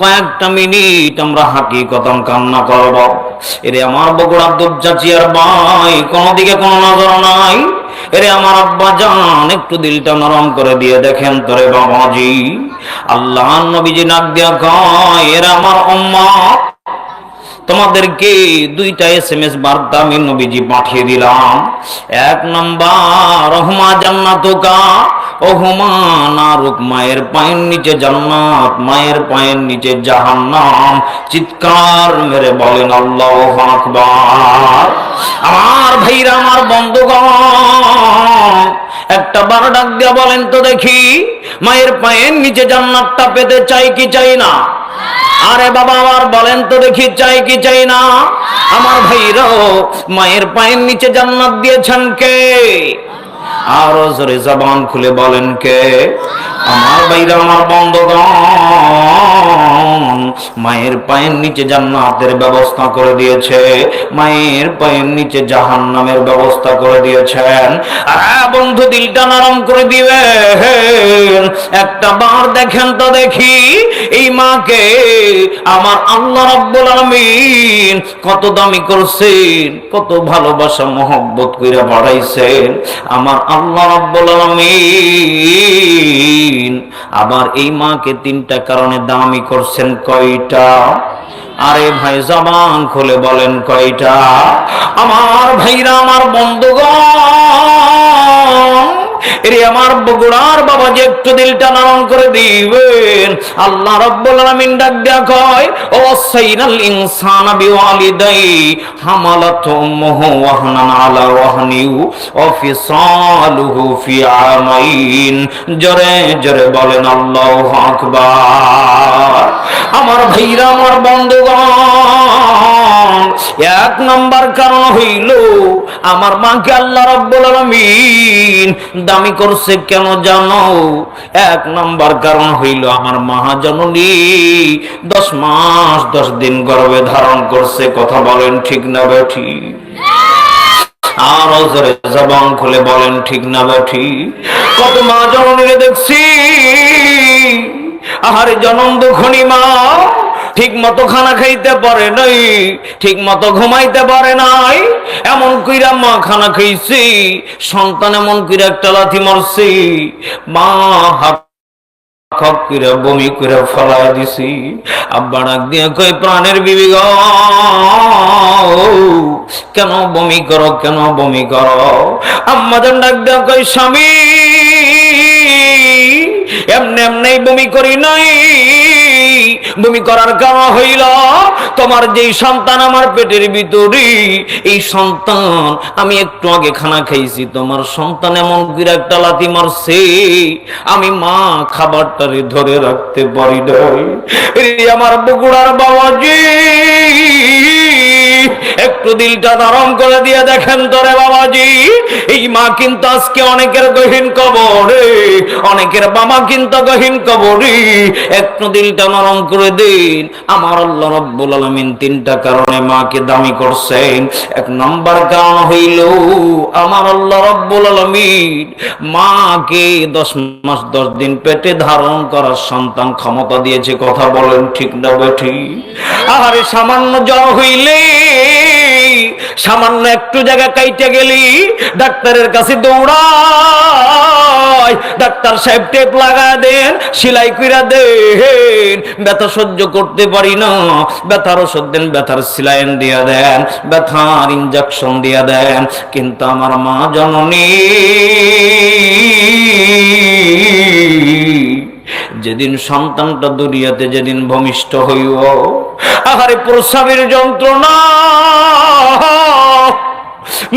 কয়েকটা মিনিট আমরা হাকিকতন কান্না করব। এরে আমার বগুড়া দিকে নজর নাই। এরে আমার আব্বা জান, একটু দিলটা নরম করে দিয়ে দেখেন তোরে বাবাজি। আল্লাহ নবীজি নাক দিয়া কয়, এরা আমার অম্মা তোমাদেরকে দুইটা এস এম এস বার্তা আমি নবীজি পাঠিয়ে দিলাম। এক নম্বর, রহমা জান্নাতুকা ওহুমা নারুক মায়ের পায়ের নিচে জান্নাত, মায়ের পায়ের নিচে জাহান্নাম। চিৎকার মেরে বলেন, আল্লাহ আকবার। আমার ভাইরা, আমার বন্ধুগণ, একটা বার ডাক দিয়া বলেন তো দেখি, মায়ের পায়ের নিচে জান্নাতটা পেতে চাই কি চাই না? আরে বাবা আমার বলেন তো দেখি, চাই কি চাই না? আমার ভাইরাও মায়ের পায়ের নিচে জান্নাত দিয়েছেন কে? আরও জোরে জবান খুলে বলেন কে? আমার ভাইরা, আমার বন্ধগণ, মায়ের পায়ের নিচে জান্নাতের ব্যবস্থা করে দিয়েছে। মায়ের পায়ের নিচে জাহান্নামের ব্যবস্থা করে দিয়েছেন। বন্ধু, দিলটা নরম করে দিবেন। একটা বার দেখেন তো দেখি, এই মাকে আমার আল্লাহ রাব্বুল আলামিন কত দামি করছেন, কত ভালোবাসা, মহব্বত করে বাড়াইছেন। আমার আল্লাহ রব্বুল আলামিন আবার এই মাকে তিনটা কারণে দামি করছেন কয়টা? আরে ভাই, জবান খুলে বলেন কয়টা? আমার ভাইরা, আমার বন্ধুগণ! এরে আমার বগুড়ার বাবা যে একটু দিলটা নরম করে দিবেন। আল্লাহ রাব্বুল আলামিন ডাক দেয়া কয়, ও সাইনাল ইনসানা বিওয়ালিদাই, হামালাত উম্মুহু ওয়াহনান আলা ওয়াহনিউ ওয়া ফিসালুহু ফি আমাইন জোরে জোরে বলেন, আল্লাহু আকবার। আমার ভাইরা, আমার বন্ধুগণ, এক নাম্বার কারণ হইল, আমার মাকে আল্লাহ রাব্বুল আলামিন দামি করছে কেন জানো? এক নাম্বার কারণ হইল আমার মহাজননী। দশ মাস, দশ দিন গর্ভে ধারণ করছে, কথা বলেন ঠিক না বেঠি? আর জোরে জবান খুলে বলেন ঠিক না বেঠি? কত মা জননীরে দেখছি, আহারে জনম দুখনি মা। ঠিক মতো খানা খাইতে পারে নাই ঠিক মতো ঘুমাইতে পারে নাই। এমন কইরা মা খানা খাইছি, সন্তান এমন কইরা একটা লাথি মারছি, মা হাত বমি করে ফলাই দিছি। আব্বা ডাক দিয়ে কই প্রাণের বিবি কেন বমি করো, কেন বমি করো? ডাক দিয়ে কই স্বামী, এমনি এমনি বমি করি নাই বমি করার কারণ হইল, তোমার যেই সন্তান আমার পেটের ভিতরে এই সন্তান আমি একটু আগে খানা খাইছি, তোমার সন্তান এমন করে একটা লাথি মারছে, আমি মা খাবারটারে ধরে রাখতে পারি নাই। আমার বগুড়ার বাবাজি একটু দিলটা নরম করে দিয়ে দেখেন তোরে বাবাজি। এই মা কিন্তু আজকে অনেকের গহীন কবরে, অনেকের বাবা কিন্তু গহীন কবরে। একটু দিলটা নরম করে দিন। আমার আল্লাহ রব্বুল আলামিন তিনটা কারণে মাকে দামি করছেন। এক নম্বর কারণ হইল, আমার আল্লাহ রব্বুল আলামিন মাকে দশ মাস, দশ দিন পেটে ধারণ করার সন্তান ক্ষমতা দিয়েছে, কথা বলেন ঠিক না বেঠি। আরে সামান্য জ্বর হইলে সামান্য একটু জায়গা কাইটে গেলি, ডাক্তারের কাছে দৌড়ায় ডাক্তার সাহেব টেপ লাগা দেন, সেলাই কইরা দেন। ব্যথা সহ্য করতে পারি না। ব্যথার ওষুধ দেন, ব্যথার সিলাইন দিয়া দেন, ব্যথার ইঞ্জেকশন দিয়া দেন। কিন্তু আমার মা জননী, যেদিন সন্তানটা দুনিয়াতে যেদিন ভূমিষ্ঠ হইব, আহারে প্রসাবের যন্ত্রণা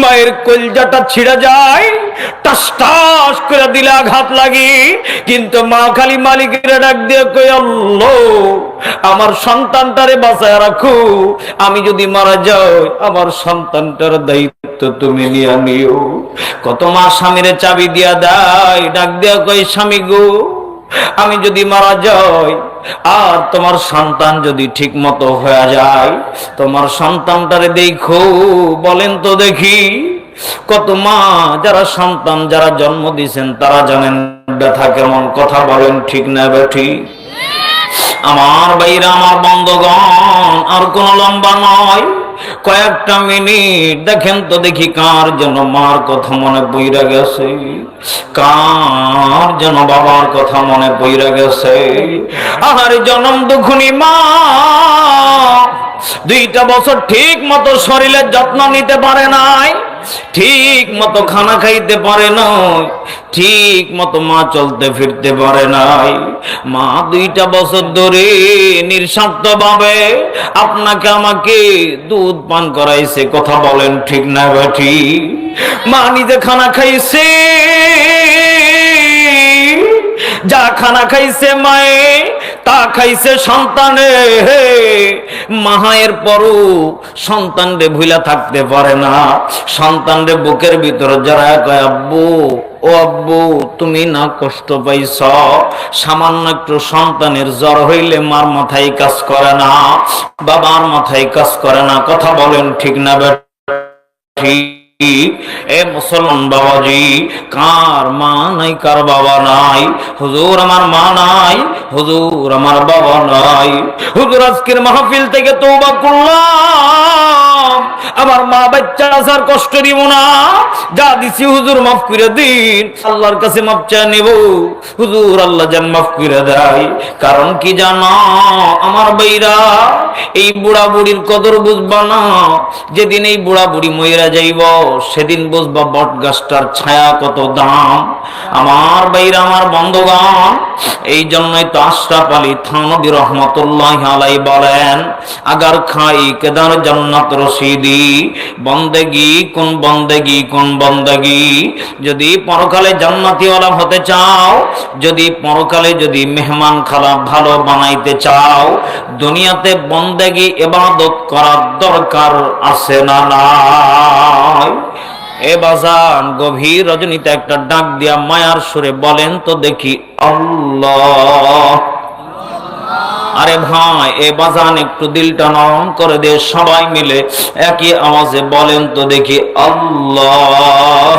মায়ের কলজাটা ছিঁড়া যায়, টাস টাস করে দিলে আঘাত লাগি। কিন্তু মা খালি মালিকের ডাক দিয়ে কই আল্লাহ, আমার সন্তানটারে বাঁচায় রাখো। আমি যদি মারা যাই, আমার সন্তানটার দায়িত্ব তুমি নিয়ে নিও। কত মা স্বামীরে চাবি দিয়া দেয়, ডাক দিয়া কই স্বামী গো, আমি যদি মারা যাই আর তোমার সন্তান যদি ঠিক মতো হয়ে যায়, তোমার সন্তানটারে দেখো, বলেন তো দেখি, কত মা যারা সন্তান যারা জন্ম দিয়েছেন, তারা জানেন ব্যথা কেমন, কথা বলেন ঠিক না বেঠি আমার বাইরে আমার বন্ধগণ, আর কোন লম্বা নয়। কয়েকটা মিনিট দেখেন তো দেখি কার যেন মার কথা মনে বইরা গেছে। কার যেন বাবার কথা মনে বইরা গেছে। আর জনম দুখুনি মা। দুইটা বছর ঠিক মতো শরীরের যত্ন নিতে পারে নাই। ঠিক মতো খানা খাইতে পারে নাই, ঠিক মতো মা চলতে ফিরতে পারে নাই। মা দুইটা বছর ধরে নিঃস্বার্থ ভাবে আপনাকে আমাকে দুধ পান করাইছে, কথা বলেন ঠিক না বেঠি মা নিজে খানা খাইছে, যা খানা খাইছে মায়ে, তা খাইছে সন্তানে মাহায়ের পরও সন্তান রে ভুলা থাকতে পারে না। সন্তান রে বুকের ভিতরে যারা কয়, আব্বু, ও আব্বু, তুমি না কষ্ট পাইছ। সামান্য একটু সন্তানের জ্বর হইলে মার মাথায় কাজ করে না। বাবার মাথায় কাজ করে না। কথা বলেন ঠিক না, বেটা? ঠিক এ মুসলমান বাবাজি, কার মা নাই, কার বাবা নাই? হুজুর আমার মা নাই, হুজুর আমার বাবা নাই। হুজুর, আজকের মাহফিল থেকে করলাম। আমার মা বাচ্চা আসার কষ্ট দিব না। যা দিছি হুজুর মাফ করে দিন। আল্লাহর কাছে মাফ হুজুর, আল্লাহ যেন মাফ করে দেয়। কারণ কি জানো, আমার বৈরা এই বুড়া বুড়ির কদর বুঝবা না। যেদিন এই বুড়া বুড়ি মইরা যাইব সেদিন বুঝবা বট গাছটার ছায়া কত দাম। আমার বাইরা আমার বন্ধগান এই জন্যই তো আশরাফ আলী থানবী রহমতুল্লাহ আলাই বলেন, আগার খাই কেদার জান্নাত রশিদি, বন্দেগি কোন বন্দেগি কোন বন্দেগি? যদি পরকালে জান্নাতিওয়ালা হতে চাও, যদি পরকালে যদি মেহমান খালা ভালো বানাইতে চাও, দুনিয়াতে বন্দেগি এবাদত করার দরকার আছে না না নাই এ বাজান গভীর রজনীতে একটা ডাক দিয়া মায়ার সুরে বলেন, তো দেখি আল্লাহ। আরে ভাই, এ বাজান একটু দিলটা নরম করে দে, সবাই মিলে একই আওয়াজে বলেন, তো দেখি আল্লাহ।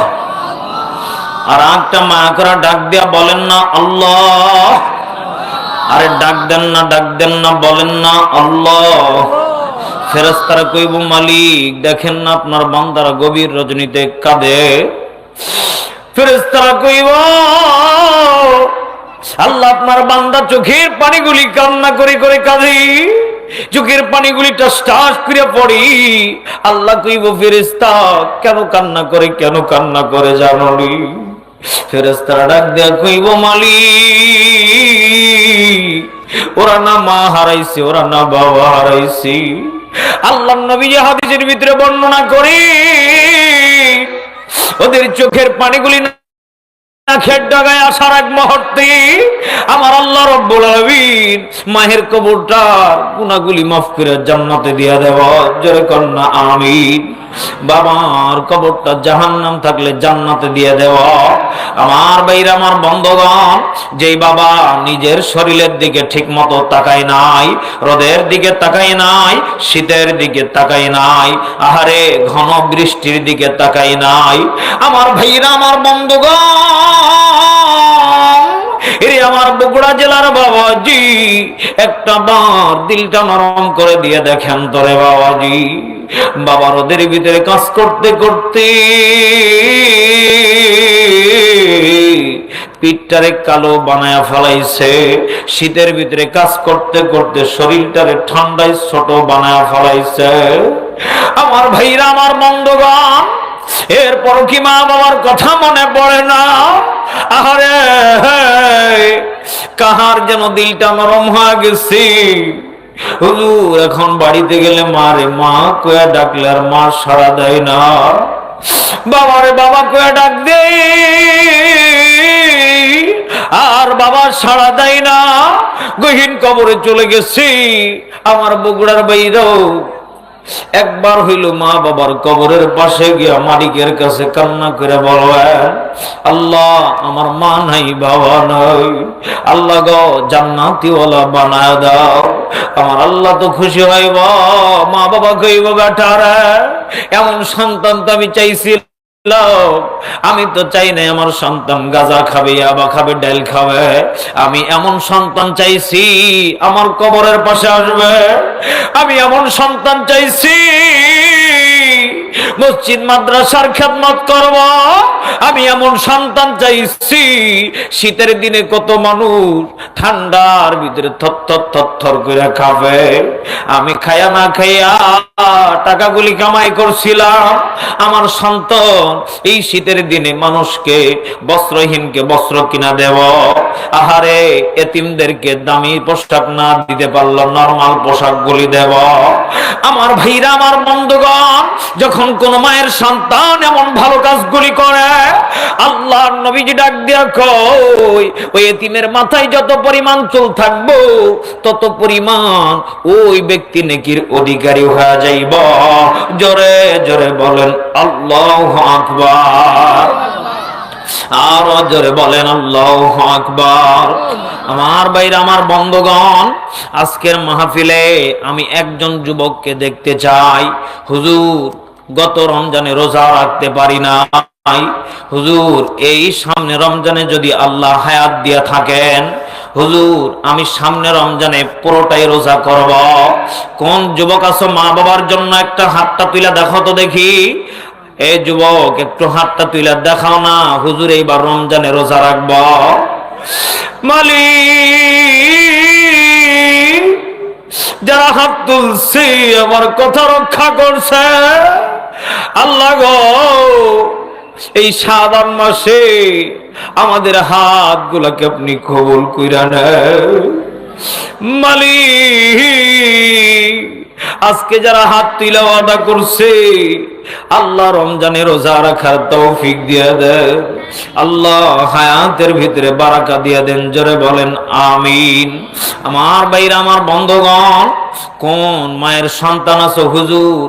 আর একটা মায়া করা ডাক দিয়া বলেন না, আল্লাহ। আরে ডাক দেন না, ডাক দেন না, বলেন না, আল্লাহ। ফেরেস্তারা কইব, মালিক, দেখেন না আপনার বান্দারা গভীর রজনীতে কাঁদে। ফেরেস্তারা কইব, আল্লাহ আপনার বান্দা চোখের পানিগুলি কান্না করে করে কাঁদে। চোখের পানিগুলি টাস করে পড়ি। আল্লাহ কইব ফেরেস্তা কেন কান্না করে, কেন কান্না করে জানলি ফেরেস্তারা ডাক দেয়া কইব, মালিক ওরা না মা হারাইছে, ওরা না বাবা হারাইছে। আল্লাহ নবী যে হাদিসের ভিতরে বর্ণনা করি, ওদের চোখের পানিগুলি আমার বন্ধগণ বাবা নিজের শরীরের দিকে ঠিক মতো তাকায় নাই, রোদের দিকে তাকায় নাই, শীতের দিকে তাকায় নাই, আহারে ঘন বৃষ্টির দিকে তাকায় নাই, আমার ভাইরা, আমার বন্ধগণ এরে আমার বগুড়া জেলার বাবাজি, একটা বার দিলটা নরম করে দিয়ে দেখেন তোরে বাবাজি। বাবার ওদের ভিতরে কাজ করতে করতে পিঠটারে কালো বানায়া ফেলাইছে, শীতের ভিতরে কাজ করতে করতে শরীরটারে ঠান্ডায় ছোট বানায়া ফেলাইছে। আমার ভাইরা, আমার মন্দগান এরপর কি মা বাবার কথা মনে পড়ে না? আরে কাহার যেন দিলটা নরম হয়ে গেছি? হুজুর, এখন বাড়িতে গেলে মা রে মা কয়া ডাকলে আর মা সারা দেয় না। বাবা রে বাবা কয়া ডাক দে আর বাবা সাড়া দেয় না। গহীন কবরে চলে গেছি। আমার বগুড়ার বাইরেও একবার হইল মা বাবার কবরের পাশে গিয়া মালিকের কাছে কান্না করে বলবেন আল্লাহ, আমার মা নাই, বাবা নাই। আল্লাহ গো, জান্নাতিওয়ালা বানায় দাও। আমার আল্লাহ তো খুশি হইব মা বাবা কইব বেটারে এমন সন্তান তো আমি চাইছি আমি তো চাই না আমার সন্তান গাজা খাবে আবা খাবে, ডাল খাবে। আমি এমন সন্তান চাইছি, আমার কবরের পাশে আসবে। আমি এমন সন্তান চাইছি মসজিদ, মাদ্রাসার খেদমত করব। আমি এমন সন্তান চাইছি, শীতের দিনে কত মানুষ ঠান্ডার ভিতরে থর থর করে খাবে। আমি খায়া না খাইয়া টাকাগুলি কামাই করছিলাম। আমার সন্তান, এই শীতের দিনে মানুষকে, বস্ত্রহীনকে বস্ত্র কিনা দেব। আহারে, এতিমদেরকে দামি পোশাক না দিতে পারল, নর্মাল পোশাক গুলি দেব। আমার ভাইরা, আমার বন্ধুগণ, যখন কোন মায়ের সন্তান এমন ভালো কাজগুলি করে। আল্লাহ নবীজি ডাক দিয়া কই ওই এতিমের মাথায় যত পরিমাণ চুল থাকব, তত পরিমাণ ওই ব্যক্তি নেকির অধিকারী হয়ে যাইব। জোরে জোরে বলেন, আল্লাহ আকবার। আর জোরে বলেন, আল্লাহ আকবার। আমার বাইরে আমার বন্ধগণ, আজকের মাহফিলে আমি একজন যুবককে দেখতে চাই। হুজুর গত রমজানে রোজা রাখতে পারি না হুজুর, এই সামনে রমজানে যদি আল্লাহ হায়াত দিয়া থাকেন, হুজুর, আমি সামনে রমজানে পুরোটাই রোজা করব। কোন যুবক আছো মা বাবার জন্য একটা হাতটা তুলে দেখো তো দেখি। এই যুবক, একটু হাতটা তুলে দেখাও না। হুজুর, এইবার রমজানে রোজা রাখব। মালিক, যারা হাত তুলছে, আমার কথা রক্ষা করছে। আল্লাহ গো, এই সাবান মাসে আমাদের হাত গুলাকে আপনি কবল কইরা মালিক, আজকে যারা হাত তুলা আদা করছে, আল্লাহ রমজানে রোজা রাখার তৌফিক দিয়ে দেন। আল্লাহ হায়াতের ভিতরে বারাকা দিয়ে দেন, জোরে বলেন আমিন। আমার বাইরে আমার বন্ধগণ, কোন মায়ের সন্তান আছে হুজুর?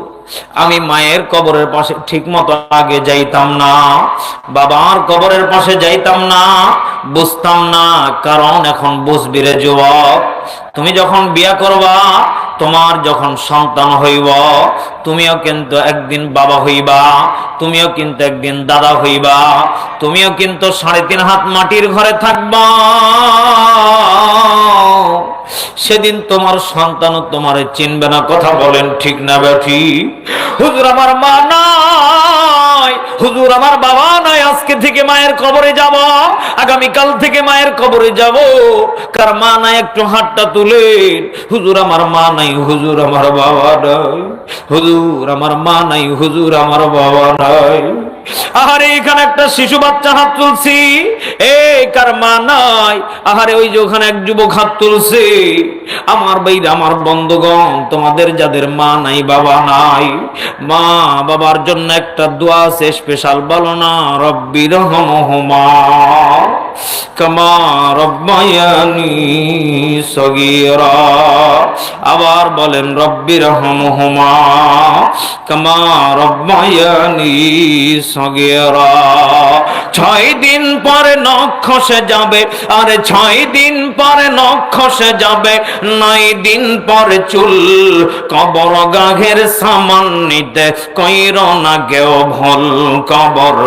আমি মায়ের কবরের পাশে ঠিক মতো আগে যাইতাম না। বাবার কবরের পাশে যাইতাম না, বুঝতাম না, কারণ এখন বুঝবি রে যুবক, তুমি যখন বিয়া করবা, তোমার যখন সন্তান হইব, তুমিও কিন্তু একদিন বাবা হইবা, তুমিও কিন্তু একদিন দাদা হইবা, তুমিও কিন্তু সাড়ে তিন হাত মাটির ঘরে থাকবা। সেদিন তোমার সন্তানও তোমার চিনবে না, কথা বলেন ঠিক না বেঠি হুজুর আমার মা নাই, হুজুর আমার বাবা নাই, আজকে থেকে মায়ের কবরে যাব, আগামীকাল থেকে মায়ের কবরে যাব। কার মা নাই, একটু হাতটা তুলেন। হুজুর আমার মা নাই, হুজুর আমার বাবা নাই। হুজুর আমার মা নাই, হুজুর আমার বাবা নাই। আহারে, এখানে একটা শিশু বাচ্চা হাত তুলছি। এই কার মা নাই? আহারে, ওই যে ওখানে এক যুবক হাত তুলছে। আমার বাইরে আমার বন্ধুগণ, তোমাদের যাদের মা নাই, বাবা নাই, মা বাবার জন্য একটা দোয়া আছে স্পেশাল বলো না, রব্বি রহমহুমা। কামা রব্বায়ানি সগীরা। আবার বলেন, রব্বি রহমহুমা কামা রব্বায়ানি সগীরা। ছয় দিন পরে নখ খসে যাবে, আরে ছয় দিন পরে নখ খসে যাবে, নয় দিন পরে চুল কবর গাঘের সামান নিতে কইর না কেউ ভুল কবর,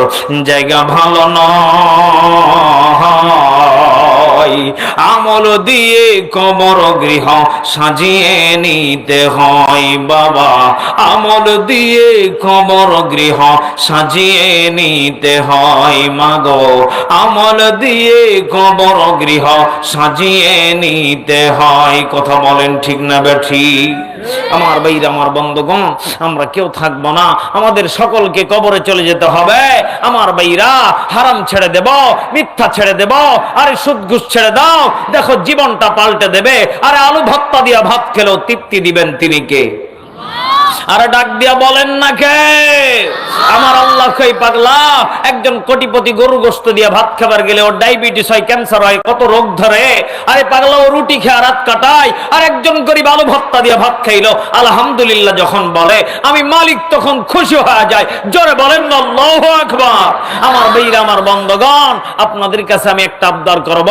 জায়গা ভালো নয়। আমল দিয়ে কবর গৃহ সাজিয়ে নিতে হয়, বাবা। আমল দিয়ে কবর গৃহ সাজিয়ে নিতে হয়, মাগ। আমল দিয়ে কবর গৃহ সাজিয়ে নিতে হয়। কথা বলেন ঠিক না বেঠি আমার বাইরে, আমার বন্ধগণ, আমরা কেউ থাকব না। আমাদের সকলকে কবরে চলে যেতে হবে। আমার বাইরা, হারাম ছেড়ে দেব, মিথ্যা ছেড়ে দেব, আরে সুদ ঘুষ ছেড়ে দাও। দেখো, জীবনটা পাল্টে দেবে। আরে আলু ভত্তা দিয়া ভাত খেলেও তৃপ্তি দিবেন তিনি কে? আরে ডাক দিয়া বলেন না কে? আমার আল্লাহ কই পাগলা? একজন কোটিপতি গরু গোস্ত দিয়া ভাত খাবার গেলে ওর ডায়াবেটিস হয়, ক্যান্সার হয়, কত রোগ ধরে। আরে পাগলা, ও রুটি খেয়ে রাত কাটায়, আর একজন গরিব আলু ভর্তা দিয়া ভাত খাইলো। আলহামদুলিল্লাহ যখন বলে, আমি মালিক তখন খুশি হয়ে যায়। জোরে বলেন আল্লাহু আকবার। আমার বৈরা আমার বন্ধগণ, আপনাদের কাছে আমি একটা আবদার করব।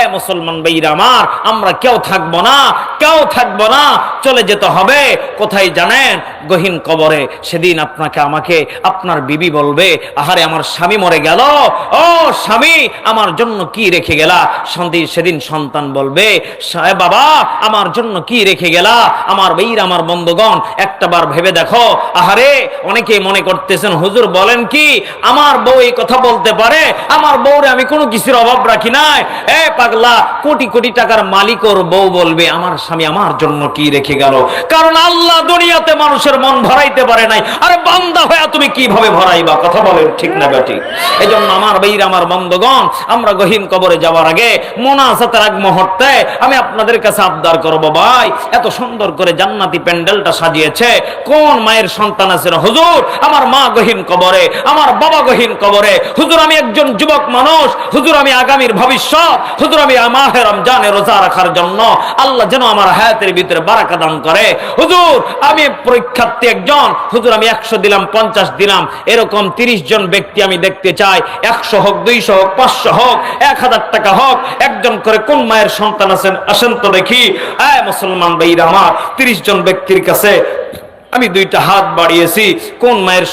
এ মুসলমান বৈরা আমার, আমরা কেউ থাকব না, কেউ থাকব না, চলে যেতে হবে। কোথায় জানেন? গহীন কবরে, সেদিন আপনাকে আমাকে, আপনার বিবি বলবে, আহারে আমার স্বামী মরে গেল। ও স্বামী, আমার জন্য কি রেখে গেলা? সন্ধি সেদিন সন্তান বলবে বাবা, আমার জন্য কি রেখে গেলা? আমার বীর, আমার বন্ধুগণ, একটা বার ভেবে দেখো। আহারে, অনেকে মনে করতেছেন, হুজুর বলেন কি, আমার বউ এই কথা বলতে পারে, আমার বউরে আমি কোনো কিছুর অভাব রাখি নাই। এ পাগলা, কোটি কোটি টাকার মালিক ওর বউ বলবে, আমার স্বামী আমার জন্য কি রেখে গেল? কারণ আল্লাহ দুনিয়াতে মানুষের মন ভরাইতে পারে নাই। আরে বান্দা হয়ে তুমি কীভাবে ভরাইবা? কথা বলেন ঠিক না বেটি এই জন্য আমার বীর, আমার বন্ধুগণ, আমরা গহীন কবরে যাওয়ার আগে মোনাজাতের আগ মুহূর্তে আমি আপনাদের কাছে আবদার করব, ভাই। এত সুন্দর করে জান্নাতি প্যান্ডেলটা সাজিয়েছে। কোন মায়ের সন্তান আছে না হুজুর? আমার মা গহীন কবরে, আমার বাবা গহীন কবরে। হুজুর, আমি একজন যুবক মানুষ। হুজুর, আমি আগামীর ভবিষ্যৎ। হুজুর, আমি মাহে রমজানে রোজা রাখার জন্য আল্লাহ যেন আমার হায়াতের ভিতরে বারাকা দান করে। হুজুর, আমি পরীক্ষার্থী একজন, হুজুর, আমি একশো দিলাম, পঞ্চাশ দিলাম। এরকম তিরিশ জন ব্যক্তি আমি দেখতে চাই। একশো হোক, দুইশো হোক, পাঁচশো হোক, এক হাজার টাকা হোক। একজন করে কোন মায়ের সন্তান আছেন, আসেন তো দেখি। আয় মুসলমান ভাইরা আমার, তিরিশ জন ব্যক্তির কাছে আমি দুইটা হাত বাড়িয়েছি। কোন মায়ের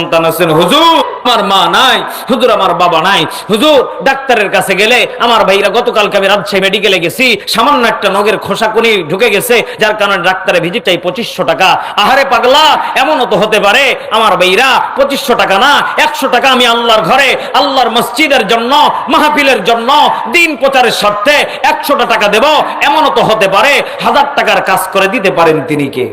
সন্তান আছেন, হুজুর, আমার মা নাই, হুজুর আমার বাবা নাই, হুজুর, ডাক্তারের কাছে গেলে আমার ভাইরা গতকালকে আমি রাজশাহী মেডিকেলে গেছি, সামান্য একটা নগের খোসাকুনি ঢুকে গেছে, যার কারণে ডাক্তারের ভিজিটটাই পঁচিশশো টাকা। আহারে পাগলা, এমনও তো হতে পারে, আমার ভাইরা পঁচিশশো টাকা না, একশো টাকা আমি আল্লাহর ঘরে, আল্লাহর মসজিদের জন্য, মাহফিলের জন্য, দিন প্রচারের স্বার্থে একশোটা টাকা দেব, এমনও তো হতে পারে, হাজার টাকার কাজ করে দিতে পারেন তিনি কে?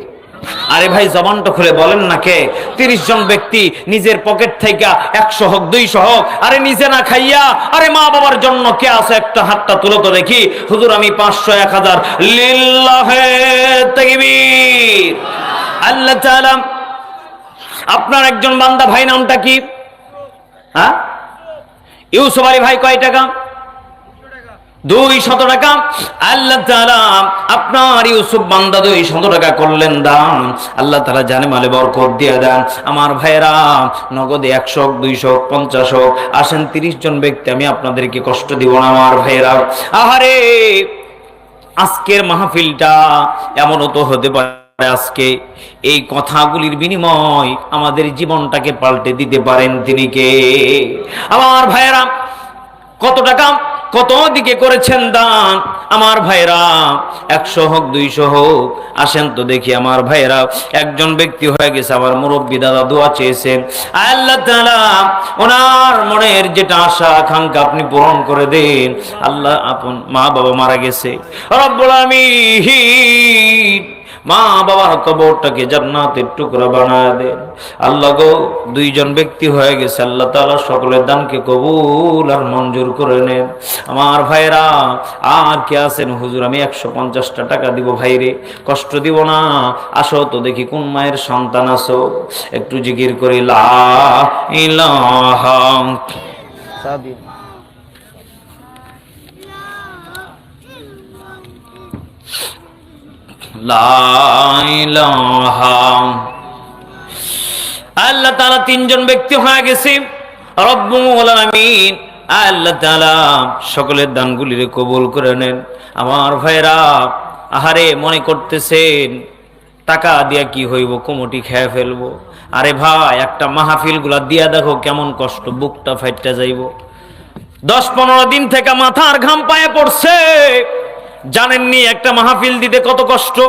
আরে ভাই, জবানটা খুলে বলেন না কে? তিরিশ জন ব্যক্তি নিজের পকেট থেকে একশো হোক, দুইশো হোক, আরে নিজে না খাইয়া, আরে মা বাবার জন্য কে আছে একটা হাতটা তুলো তো দেখি। হুজুর, আমি পাঁচশো এক হাজার। আল্লাহ তাআলা, আপনার একজন বান্দা ভাই নামটা কি? হ্যাঁ? ইউসুফ আলী ভাই কয় টাকা? দুই শত টাকা। আল্লাহ তাআলা আপনার ইউসুফ বান্দা দুই শত টাকা করলেন দান। আল্লাহ তালা জানে মালে বরকত দিয়ে দেন। আমার ভাইরা নগদে একশো দুইশো পঞ্চাশ হোক, আসেন তিরিশ জন ব্যক্তি, আমি আপনাদেরকে কষ্ট দিব না আমার ভাইরা আহারে, আজকের মাহফিলটা এমনও তো হতে পারে আজকে। এই কথাগুলির বিনিময় আমাদের জীবনটাকে পাল্টে দিতে পারেন তিনি কে? আমার ভাইয়েরা, কত টাকা? কত দিকে করেছেন দান? আমার ভাইরা, একশো হোক, দুইশো হোক, আসেন তো দেখি আমার ভাইরা, একজন ব্যক্তি হয়ে গেছে, আমার মুরব্বী দাদা দোয়া চেয়েছেন। আল্লাহ ওনার মনের যেটা আশা, আকাঙ্ক্ষা আপনি পূরণ করে দেন। আল্লাহ আপন মা বাবা মারা গেছে। রব্বুল আমিন। মা বাবার কবরটাকে জান্নাতের টুকরা বানায় দেন। আল্লাহ গো, দুইজন ব্যক্তি হয়ে গেছে, আল্লাহ তাআলা সকলের দানকে কবুল আর মঞ্জুর করে নেন। আমার ভাইরা আর কে আছেন? হুজুর, আমি একশো পঞ্চাশটা টাকা দিব ভাইরে। কষ্ট দিব না। আসো তো দেখি কোন মায়ের সন্তান আসো একটু জিকির করি, লা ইলাহা। লা আল্লাহ তালা তিনজন ব্যক্তি হয়ে গেছে। রব্বুল আলামিন আল্লাহ তাআলা সকলের দানগুলিরে কবুল করে নেন। আমার ভাইরা আহারে মনে করতেছেন, টাকা দিয়া কি হইব, কোমটি খেয়ে ফেলব। আরে ভাই, একটা মাহফিলগুলা দিয়া দেখো কেমন কষ্ট, বুকটা ফাইটটা যাইব। দশ পনেরো দিন থেকে মাথার ঘাম পায়ে পড়ছে। জানেননি একটা মাহফিল দিতে কত কষ্ট?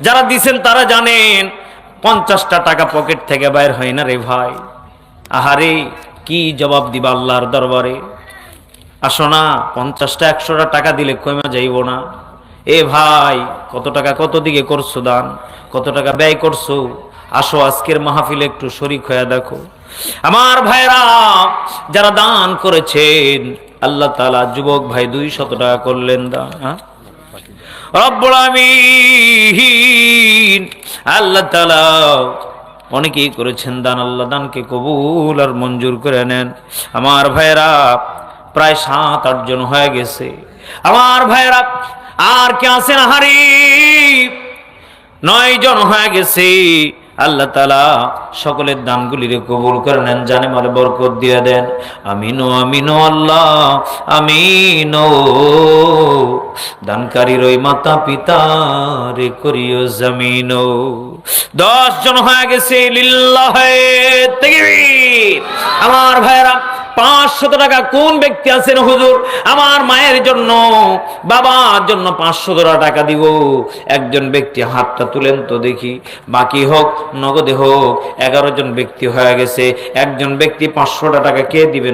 যারা দিছেন তারা জানেন, পঞ্চাশটা টাকা পকেট থেকে বাইর হয় না রে ভাই। আহারে, কি জবাব দিবা আল্লাহর দরবারে? আসো না, পঞ্চাশটা, একশোটা টাকা দিলে কমে যাইব না। এ ভাই, কত টাকা কত দিকে করছ দান? কত টাকা ব্যয় করছ? আসো, আজকের মাহফিলে একটু শরিক হয়ে দেখো। আমার ভাইরা যারা দান করেছেন আল্লাহ তালা যুবক ভাই দুই শত টাকা করলেন দান হ্যাঁ? রব্বুল আমিন। আল্লাহ তাআলা অনেকেই করেছেন দান, আল্লাহ দানকে কবুল আর মঞ্জুর করে নেন। আমার ভাইরা প্রায় সাত, আট জন হয়ে গেছে। আমার ভাইরা আর কে আছেন হারি নয় জন হয়ে গেছে। আল্লাহ তালা সকলের দানগুলির কবুল করে নেন, জানে মারে বরকত দিয়ে দেন। আমিনো আমিনো আল্লাহ, আমিনো। দানকারীর রই মাতা পিতা রে করিও জামিনো। দশ জন হয়ে গেছে লিল্লা হয়ে আমার ভাইরা পাঁচশত টাকা কোন ব্যক্তি আছেন হুজুর? আমার মায়ের জন্য, বাবার জন্য পাঁচশো টাকা দিব। একজন ব্যক্তি হাতটা তুলেন তো দেখি, বাকি হোক, নগদে হোক, এগারো জন ব্যক্তি হয়ে গেছে। একজন ব্যক্তি পাঁচশোটা টাকা কে দিবেন